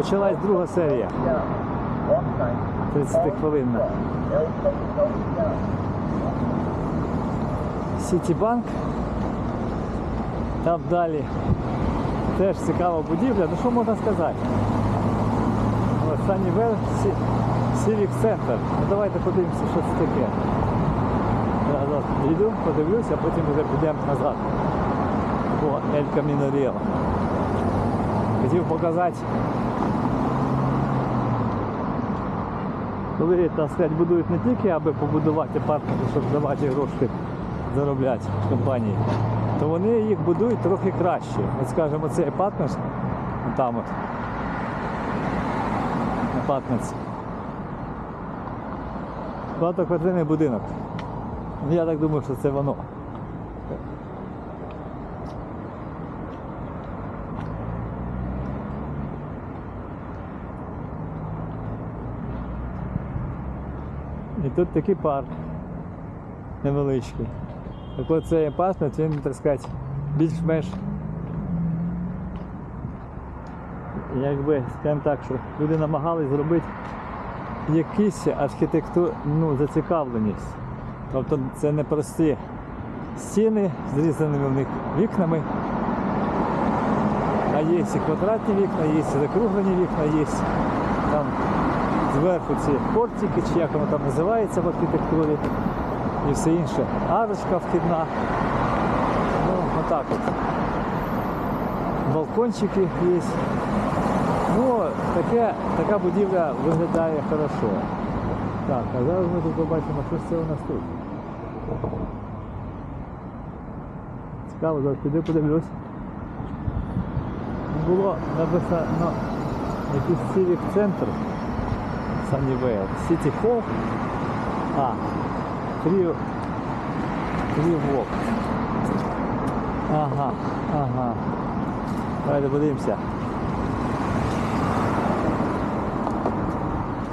Почалась друга серія. 30 хвилинна. Сітібанк. Там далі теж цікава будівля. Ну що можна сказати? Саннівел Civic Center. Ну давайте подивимося, що це таке. Зараз підійду, подивлюся, а потім вже підемо назад по Ель Каміно. Хотів показати, коли так сказати, будують не тільки, аби побудувати паркінг, щоб давати гроші заробляти компанії, то вони їх будують трохи краще. От скажімо, цей апартмент, там от, апартмент, багатоквартирний будинок. Ну, Я так думаю, що це воно. І тут такий парк невеличкий. Так от цей апартмент, він, так сказати, більш-менш якби, скажімо так, що люди намагались зробити якісь архітектурну ну, зацікавленість. Тобто це не прості стіни з різаними в них вікнами, а є і квадратні вікна, є і закруглені вікна, є там зверху ці портики, чи як воно там називається в архітектурі, і все інше. Арочка вхідна. Ну, отак от. Балкончики є. Ну, таке, така будівля виглядає хорошо. Так, а зараз ми тут побачимо, що ж це у нас тут. Цікаво, зараз піду подивлюсь. Було написано якийсь civic центр Sunnyvale, City Hall. А, Free Walk. Ага, ага. Давайте подивимося.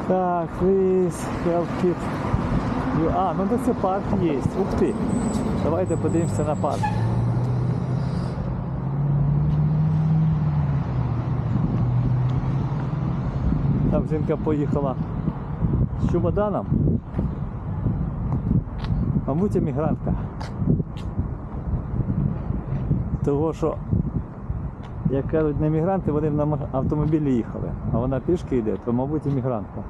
Так, please help you. А, ну то це парк є. Ух ти. Давайте подивимося на парк. Там жінка поїхала з чемоданом. Мабуть, емігрантка. Того, що, як кажуть, не емігранти, вони на автомобілі їхали, а вона пішки йде, то, мабуть, емігрантка.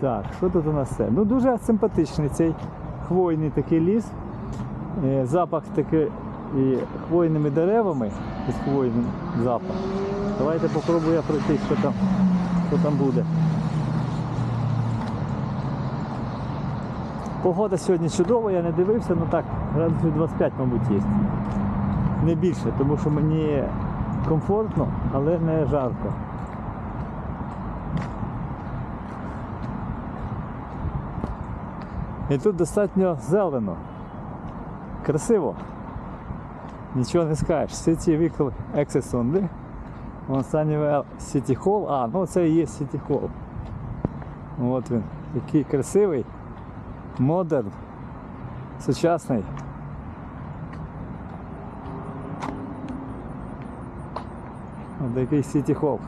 Так, що тут у нас це? Ну дуже симпатичний цей хвойний такий ліс. Е, Запах такий і хвойними деревами, хвойним запах. Давайте попробую я пройти, що там, що там буде. Погода сьогодні чудова, я не дивився, ну так, градусів 25, мабуть, є. Не більше, тому що мені комфортно, але не жарко. І тут достатньо зелено. Красиво. Нічого не скажеш. City Vehicle Access Only. Вон Sunnyvale City Hall. А, ну це і є City Hall. От він. Який красивий. Модерн. Сучасний. От такий City Hall.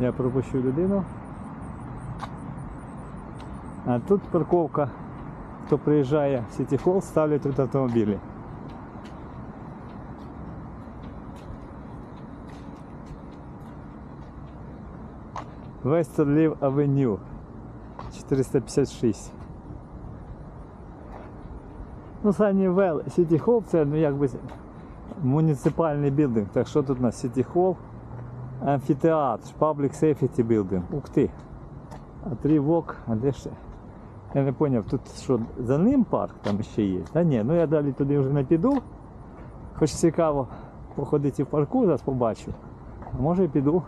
Я пропущу людину. А тут парковка. Хто приїжджає в City Hall, ставлять тут автомобілі. Вестерлів Авеню 456. Ну, Саннівел City Hall це ну, якби муніципальний білдинг. Так що тут у нас City Hall, амфітеатр, Public Safety Building. Ух ти. А три вок, а де ще? Я не зрозумів, тут що, за ним парк там ще є? Та ні, ну я далі туди вже не піду. Хоч цікаво походити в парку, зараз побачу. А може і піду.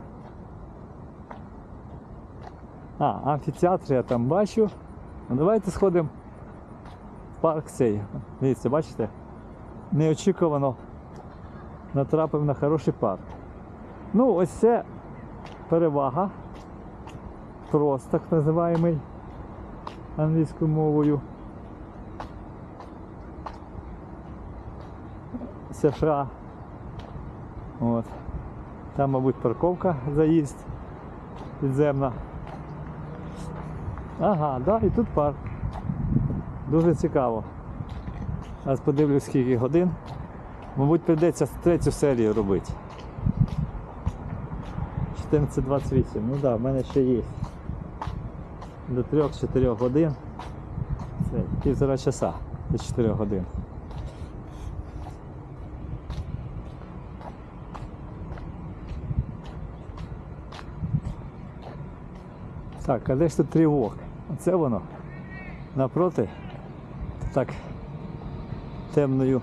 А, амфітеатр я там бачу. Ну давайте сходимо в парк цей. Дивіться, бачите? Неочікувано натрапив на хороший парк. Ну, ось це перевага. Трос так називаємий англійською мовою. США. От. Там, мабуть, парковка заїзд підземна. Ага, да, і тут парк. Дуже цікаво. Зараз подивлюсь скільки годин. Мабуть, прийдеться третю серію робити. 14.28. Ну так, да, в мене ще є. До 3-4 годин. Це півтора часа до 4 годин. Так, а де ж тут тривог? Оце воно. Напроти. Так темною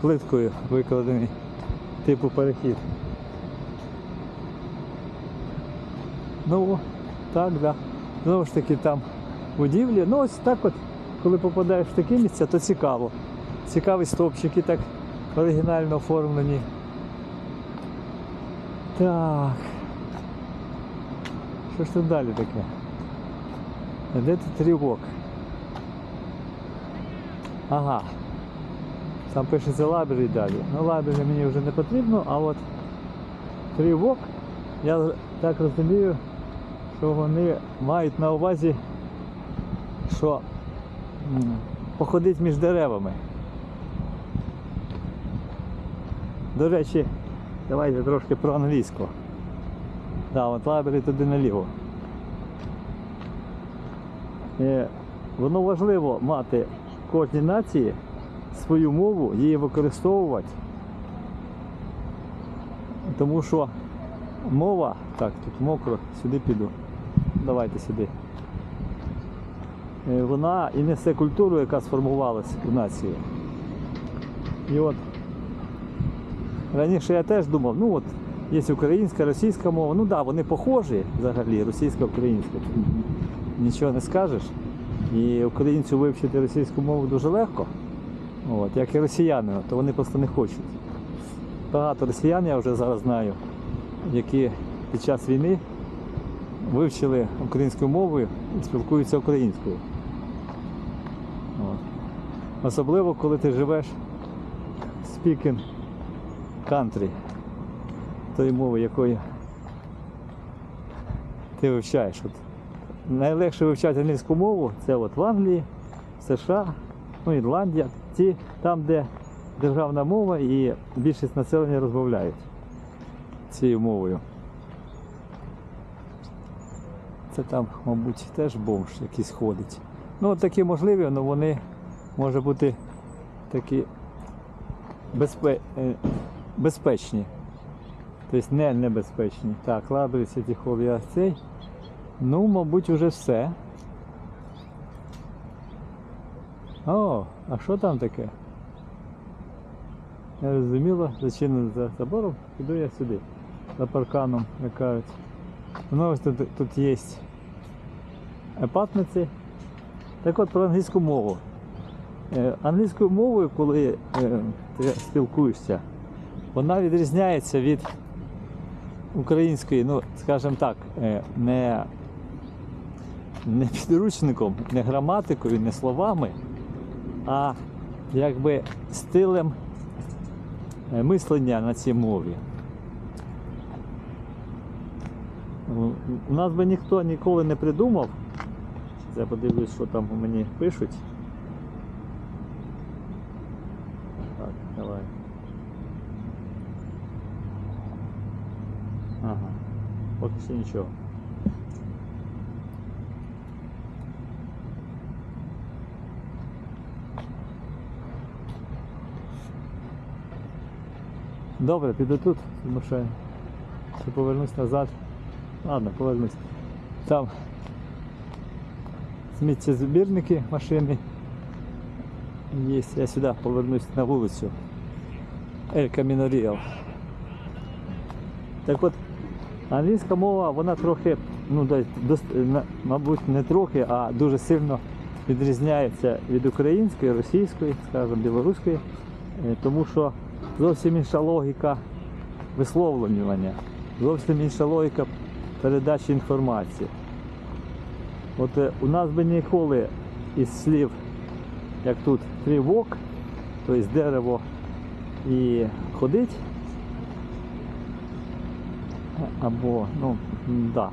плиткою викладений типу перехід. Ну, так, да. Знову ж таки там будівлі. Ну ось так от, коли попадаєш в такі місця, то цікаво. Цікаві стовпчики так оригінально оформлені. Так. Що ж тут далі таке? Де тут ривок? Ага. Там пишеться лабері далі. Ну лабері мені вже не потрібно, а от тривок, я так розумію, що вони мають на увазі, що походить між деревами. До речі, давайте трошки про англійську. Да, от лабері туди наліво. Е, Воно важливо мати в кожній нації свою мову, її використовувати. Тому що мова, так, тут мокро, сюди піду. Давайте сюди. Е, Вона і несе культуру, яка сформувалась у нації. І от раніше я теж думав, ну от є українська, російська мова. Ну так, да, вони похожі взагалі, російська, українська. Нічого не скажеш. І українцю вивчити російську мову дуже легко, от, як і росіянину, то вони просто не хочуть. Багато росіян я вже зараз знаю, які під час війни вивчили українську мову і спілкуються українською. От. Особливо, коли ти живеш speaking country, тої мови, якої ти вивчаєш. От найлегше вивчати англійську мову це от в Англії, США, ну, Ірландія, ті, там, де державна мова і більшість населення розмовляють цією мовою. Це там, мабуть, теж бомж якийсь ходить. Ну, от такі можливі, але вони може бути такі безпе... е, безпечні. Тобто не небезпечні. Так, лабрі, сітіхол, я цей. Ну, мабуть, уже все. О, а що там таке? Не розуміло, зачинено за забором, піду я сюди, за парканом, як кажуть. Ну, ось тут, тут є апартниці. Так от про англійську мову. Е, Англійською мовою, коли е, ти спілкуєшся, вона відрізняється від української, ну, скажімо так, е, не, не підручником, не граматикою, не словами, а якби стилем е, мислення на цій мові. У- нас би ніхто ніколи не придумав. Я подивлюсь, що там мені пишуть. Так, давай. Ага. Поки що нічого. Добре, піду тут в машині. Ще повернусь назад. Ладно, повернусь. Там сміттєзбірники машини. Є. Я сюди повернусь на вулицю. Ель Каміноріал. Так от, англійська мова, вона трохи, ну, мабуть, не трохи, а дуже сильно відрізняється від української, російської, скажімо, білоруської, е, тому що зовсім інша логіка висловлювання, зовсім інша логіка передачі інформації. От е, у нас би ніколи із слів, як тут тривок, тобто дерево і ходить, або, ну, да,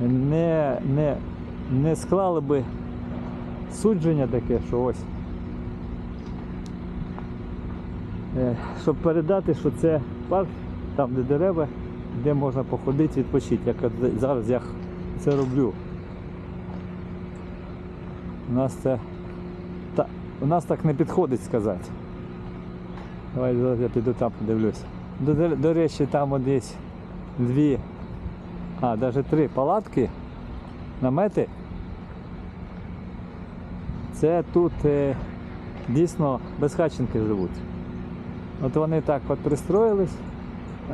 не, не, не склали би судження таке, що ось. е, Щоб передати, що це парк, там де дерева, де можна походити, відпочити, як зараз я це роблю. У нас це та, у нас так не підходить сказати. Давай зараз я піду там подивлюсь. До, до, до речі, там десь дві, а, навіть три палатки, намети. Це тут е, дійсно безхатченки живуть. От вони так от пристроїлись,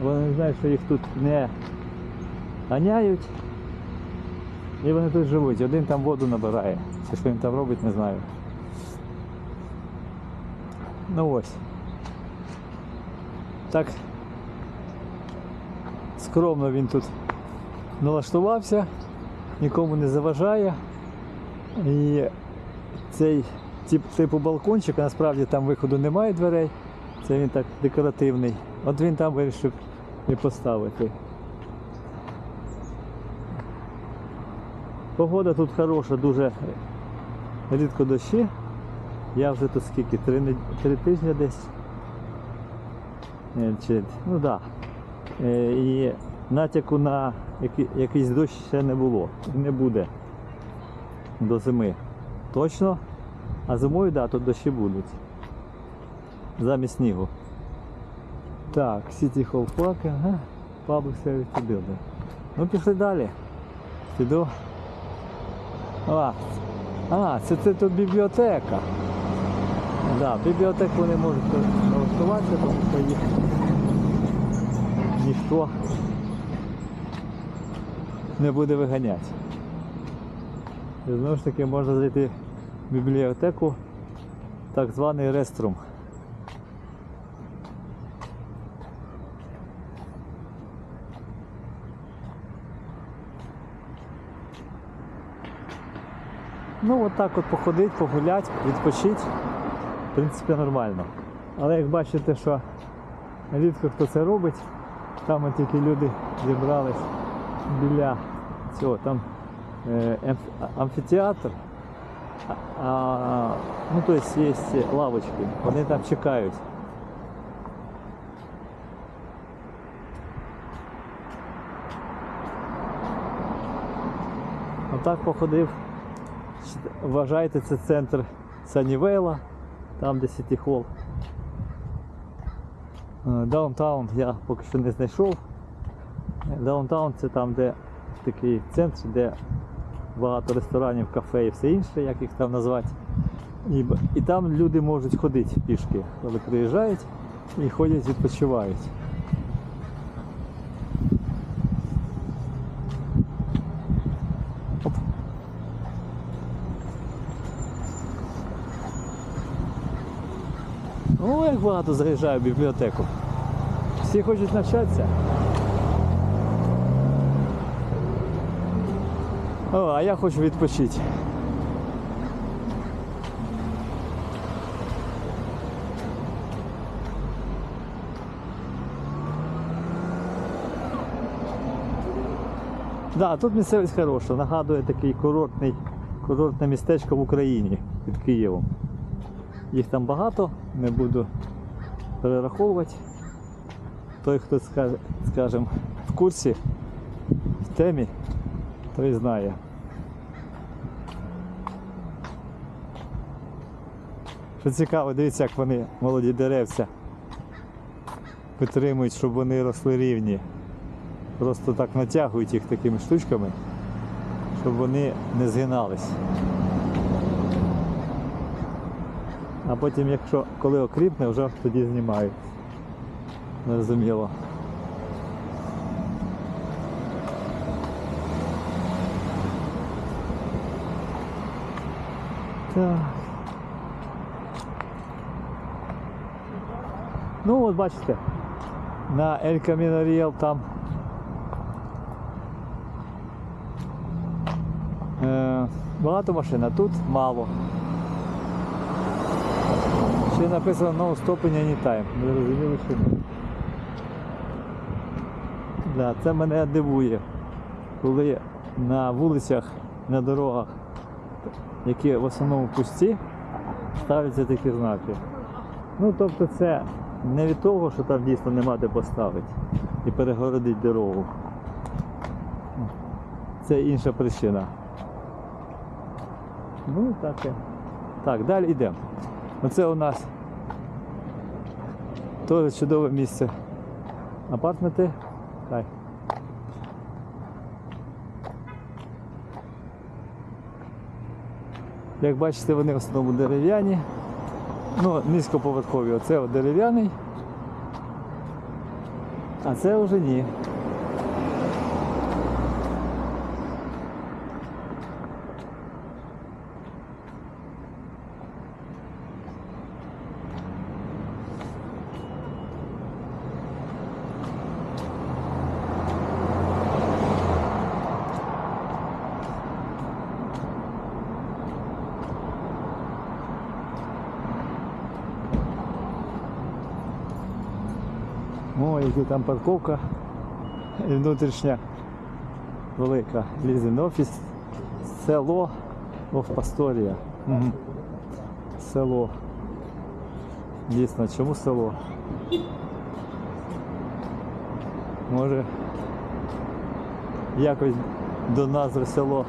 вони знають, що їх тут не ганяють. І вони тут живуть. Один там воду набирає. Чи що він там робить, не знаю. Ну ось. Так скромно він тут налаштувався, нікому не заважає. І цей тип, типу балкончик, насправді там виходу немає дверей. Це він так декоративний. От він там вирішив і поставити. Погода тут хороша, дуже рідко дощі. Я вже тут скільки? Три, три тижні десь. Е, ну так. Да. Е, І натяку на який- якийсь дощ ще не було. Не буде до зими. Точно. А зимою, так, да, тут дощі будуть. Замість снігу. Так, City Hall Park, ага. Public Service Building. Ну пішли далі. Піду. А, а це, це тут бібліотека. Да, бібліотеку вони можуть налаштуватися, тому що їх ніхто не буде виганяти. І знову ж таки можна зайти в бібліотеку, так званий реструм. Ну, от так от походить, погулять, відпочити. В принципі, нормально. Але як бачите, що рідко хто це робить, там от тільки люди зібрались біля цього, там е, амфітеатр, а, ну то есть є лавочки, вони там чекають. Отак походив. Вважайте, це центр Санівейла, там де Сіті Холл. Е, Даунтаун я поки що не знайшов. Даунтаун це там, де такий центр, де багато ресторанів, кафе і все інше, як їх там назвати. І, і там люди можуть ходити пішки, коли приїжджають і ходять, відпочивають. О, як багато заїжджає в бібліотеку. Всі хочуть навчатися. О, а я хочу відпочити. Да, тут місцевість хороша, нагадує такий курортний, курортне містечко в Україні під Києвом. Їх там багато, не буду перераховувати. Той, хто скаже, скажем, в курсі, в темі, той знає. Що цікаво, дивіться, як вони молоді деревця підтримують, щоб вони росли рівні. Просто так натягують їх такими штучками, щоб вони не згинались. А потім, якщо коли окріпне, вже тоді знімають. Незрозуміло. Так. Ну от бачите, на Ель Каміно Ріел там е, багато машин, а тут мало. Ще написано no stopping anytime. Не зрозуміло чому. Да, це мене дивує, коли на вулицях, на дорогах, які в основному пусті, ставляться такі знаки. Ну, тобто це не від того, що там дійсно нема де поставити і перегородити дорогу. Це інша причина. Ну, таке. Так, далі йдемо. Оце у нас теж чудове місце. Апартменти. Хай. Як бачите, вони в основному дерев'яні. Ну, низькоповерхові. Оце дерев'яний. А це вже ні. О, яка там парковка і внутрішня велика лізин офіс. Село Ох, Пасторія. Угу. Село. Дійсно, чому село? Може якось до назви село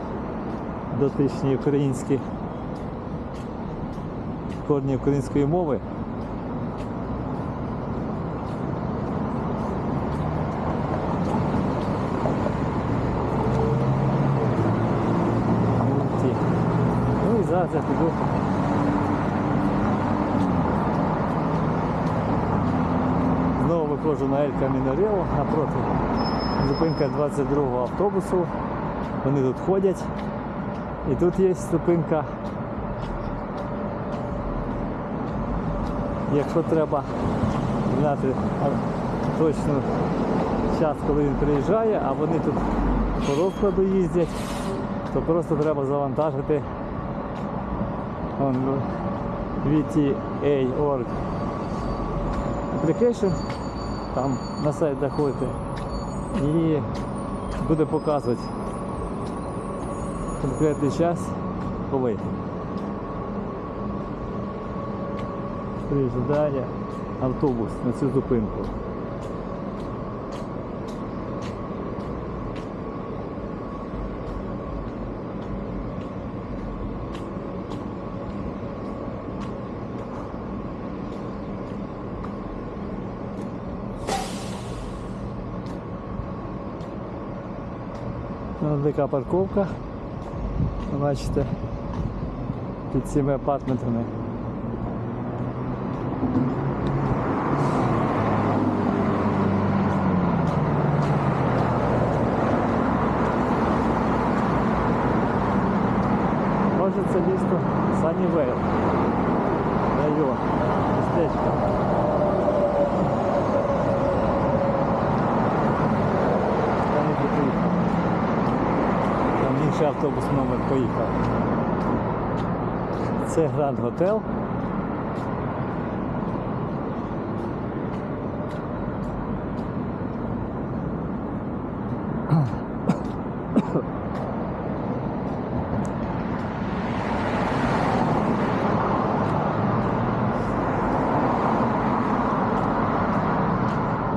дотичні українські корні української мови. Піду. Знову виходжу на Ель Каміноріо напроти. Зупинка 22-го автобусу. Вони тут ходять. І тут є зупинка. Якщо треба знати точно час, коли він приїжджає, а вони тут по розкладу їздять, то просто треба завантажити VTA.org application, там на сайт заходите і буде показувати. Конкретний час, коли. Приїжджає автобус на цю зупинку. Така парковка. Бачите, під цими апартментами. Може це місто Саннівейл. Район, містечко. Там і поїхав. Інший автобус номер поїхав. Це Гранд Готел.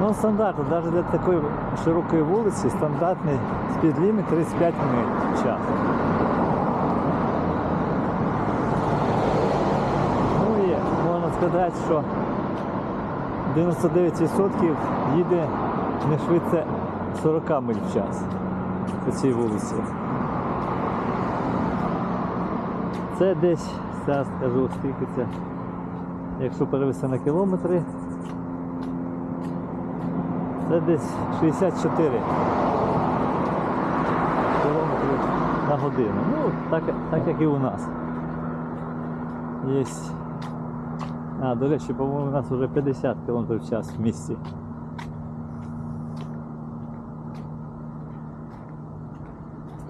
Ну, стандартно, навіть для такої широкої вулиці стандартний спідліміт 35 миль в час. Ну і можна сказати, що 99% їде не швидше 40 миль в час по цій вулиці. Це десь, зараз скажу, скільки це, якщо перевести на кілометри, це десь 64 кілометри на годину. Ну, так, так як і у нас. Є. А, до речі, по-моєму, у нас вже 50 км в час в місті.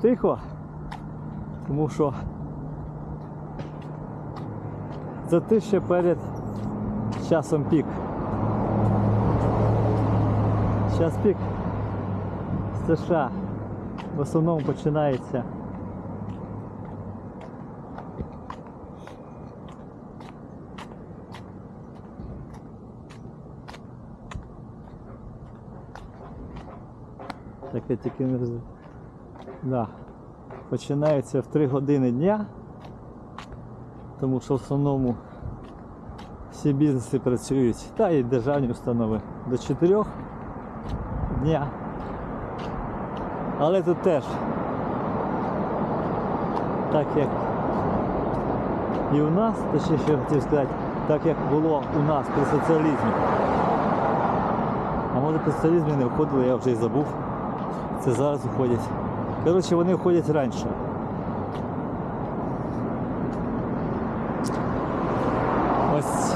Тихо, тому що це ти ще перед часом пік. Час пік США в основному починається. Так я тільки не роз... да. Починається в 3 години дня, тому що в основному всі бізнеси працюють, та і державні установи. До 4 дня. Але тут теж, так як і у нас, точніше я хотів сказати, так як було у нас при соціалізмі. А може при соціалізмі не входили, я вже і забув. Це зараз виходять. Коротше, вони входять раніше. Ось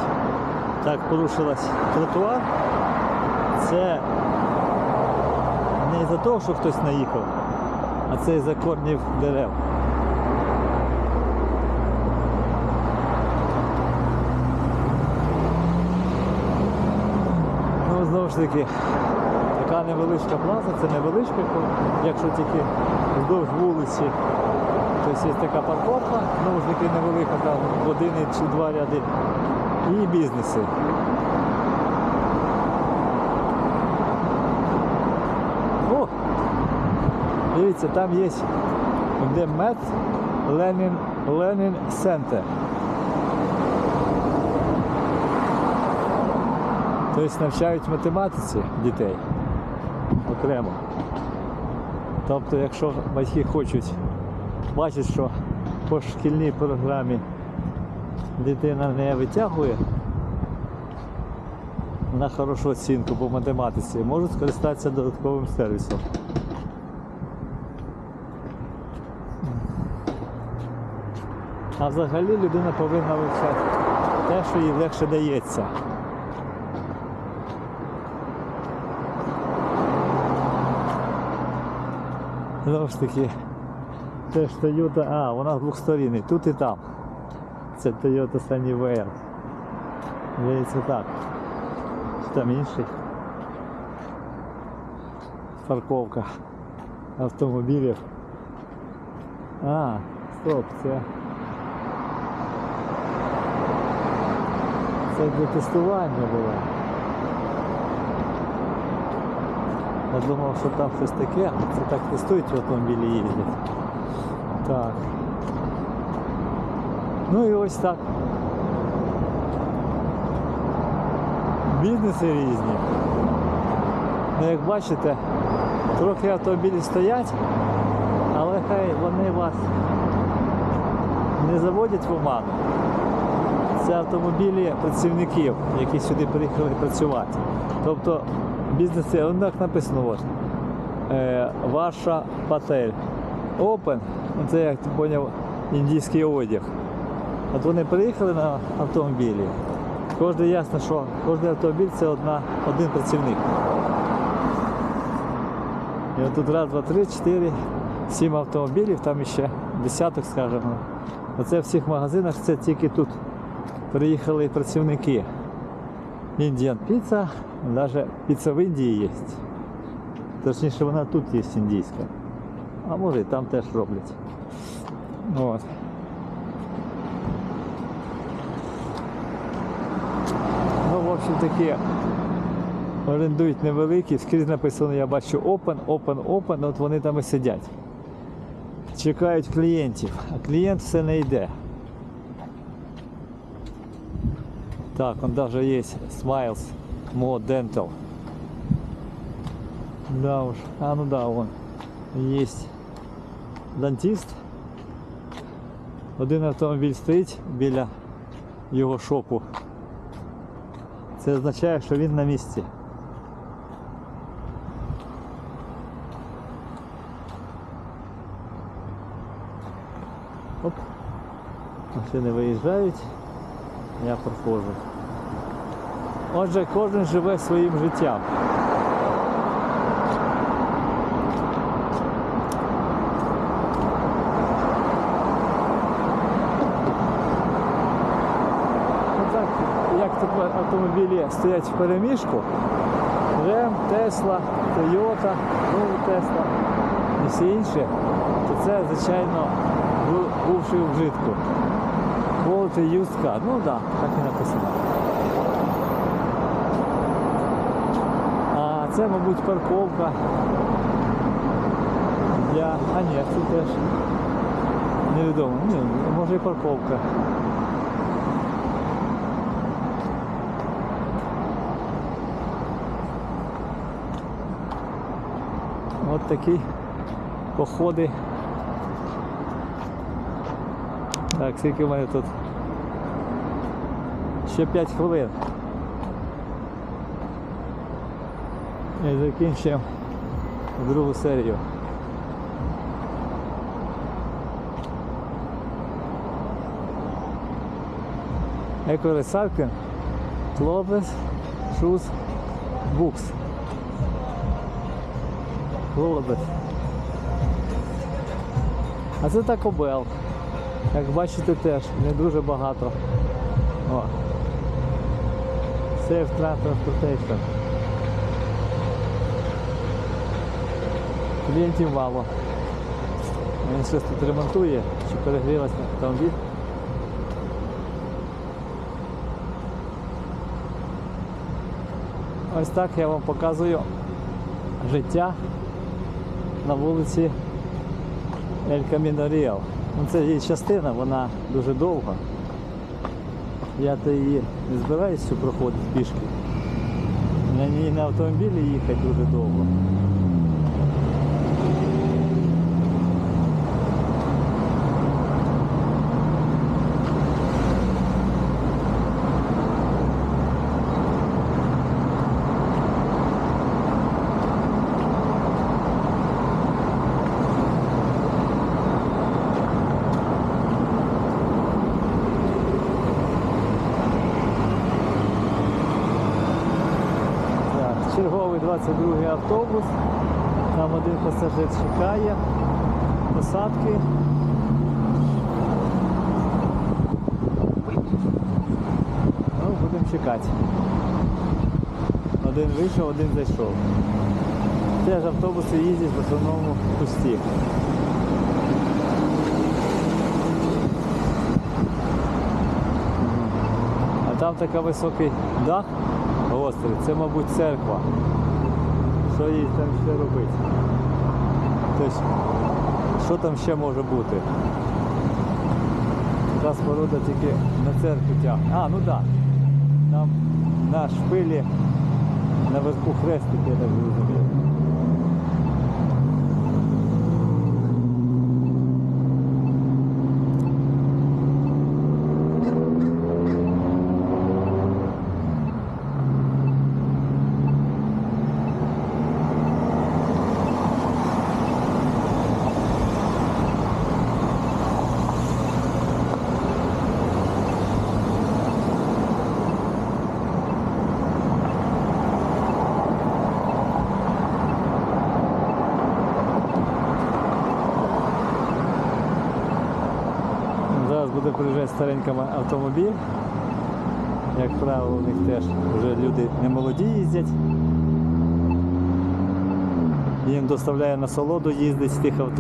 так порушилась тротуар. Це за того, що хтось наїхав, а це із-за корнів дерев. Ну, знову ж таки, така невеличка плаза, це невеличка, якщо тільки вздовж вулиці. Тобто є така парковка, знову ж таки невелика, там один чи два ряди. І бізнеси. О! Дивіться, там є де Мет Ленін Ленін Центр. Тобто навчають математиці дітей окремо. Тобто, якщо батьки хочуть бачити, що по шкільній програмі дитина не витягує на хорошу оцінку по математиці, можуть скористатися додатковим сервісом. А взагалі людина повинна вивчати те, що їй легше дається. Знову ж таки, теж Toyota, а, вона з двох сторін, і тут і там. Це Toyota Sunnyvale. Здається так. Там інший. Парковка автомобілів. А, стоп, це. Це для тестування було. Я думав, що там щось таке, це так тестують в автомобілі їздять. Так. Ну і ось так. Бізнеси різні. Ну, як бачите, трохи автомобілів стоять, але хай вони вас не заводять в оману. Це автомобілі працівників, які сюди приїхали працювати. Тобто бізнеси, воно так написано от. Е, ваша патель. Open, ну, це як ти поняв, індійський одяг. От вони приїхали на автомобілі. Кожен ясно, що кожен автомобіль це одна, один працівник. І от тут раз, два, три, чотири, сім автомобілів, там ще десяток, скажімо. Оце в всіх магазинах це тільки тут приїхали працівники. Indian Pizza, навіть піца в Індії є. Точніше, вона тут є індійська. А може і там теж роблять. От. Ну, в общем таки, орендують невеликі, скрізь написано, я бачу open, open, open, от вони там і сидять. Чекають клієнтів, а клієнт все не йде. Так, он даже есть Smiles Mo Dental. Да уж, а ну да, вон. Есть дантист. Один автомобіль стоїть біля його шопу. Це означає, що він на місці. Оп. Машини виїжджають, Я проходжу. Отже, кожен живе своїм життям. Отак, як тут автомобілі стоять в переміжку, Рем, Тесла, Тойота, ну Тесла і всі інші, то це, звичайно, бу- бувший у вжитку. Quality used car. Ну так, да, так і написано. А це, мабуть, парковка. Для... А ні, це теж невідомо. Ні, може і парковка. От такі походи. Так, скільки в мене тут? Ще 5 хвилин. І закінчуємо другу серію. Eco-recycling, clothes, shoes, books. Clothes. А це Taco Bell. Як бачите теж не дуже багато. О. Safe Transportation. Клієнтів мало. Він щось тут ремонтує, чи перегрілася автомобіль. Ось так я вам показую життя на вулиці Ель Каміно Ріал. Ну, це її частина, вона дуже довга. Я то її не збираюся проходити пішки. На на автомобілі їхати дуже довго. Так, черговий 22 автобус. Там один пасажир чекає. Посадки. Ну, будемо чекати. Один вийшов, один зайшов. Теж автобуси їздять в основному пусті. А там такий високий дах гострий, це, мабуть, церква. Що їй там ще робити? Тобто, що там ще може бути? Та споруда тільки на церкву тягне. А, ну так. Да. Там на шпилі наверху хрестик, я так зрозумів. Зараз буде приїжджати старенький автомобіль. Як правило, у них теж вже люди не молоді їздять. Їм доставляє насолоду їздити з тих автомобілів.